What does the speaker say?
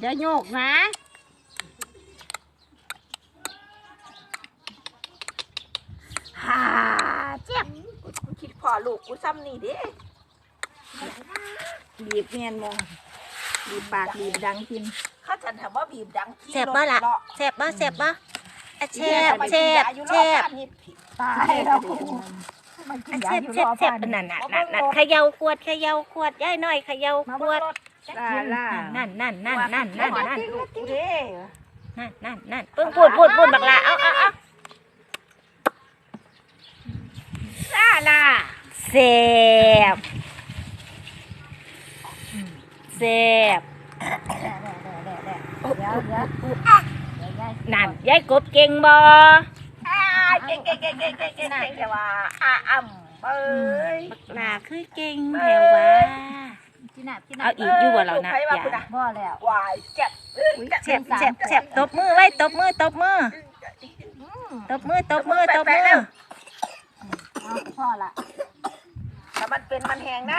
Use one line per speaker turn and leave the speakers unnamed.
อย่าโยกนะ
ฮ่าเจ็บกูคิดพ่อลูกกูซ้ำนี่เด้บีบเมียนมองบีบปากบีบดังกินข้าฉันถามว่าบีบดังขี้
แซ่บบ่ล่ะ
รถ
แซ่บบ่แซ่บบ่อะแซ่
เาะ
บแซ่บ
อยู่ร
แซ่
อบบ้านนี่ผิดตายแล้วกู มันกิน
อะ
ยา
แซ่บ
อยู่
แซ่
ร
บ
อบ
แซ่บ
บ้าน
นั่นน่ะนั่นน่ะเขย่าขวดเขย่าขวดย่ายน้อยเขย่า
มา
ข
เบิ่
ว
ง
ด
รถลาล่า
นั่นนั่นนั่นนั่นนั่นนั่น
ลูกกูเด้
นั่นนั่นนั่นเพิ่งพูดพูดพูดบักลาเอาเอาเอา
ลาล่า
แซ่บแซ่บ
เดี๋ยวเดี๋ยวเดี๋ยวเดี๋ยวยาย
นั่นยายกบเก่งบ่
อ่าเก่งเก่งเก่งเก่งเก่งเก่งเก่งแต่ว่าอาอ่ำเอ้ย
บักลาคือเก่งแถวว่า
พี่น่ะพี่น่ะ
เอาอีกอยู่บ่เรานะอย่า
คุณน่ะ
บ่แล้ว
วายเจ็บ
แซ่บแซ่บแซ่บตบมือไว้ตบมือตบมือตบมือตบมือตบมือ
พ่อละ
แต่มันเป็นมันแหงนะ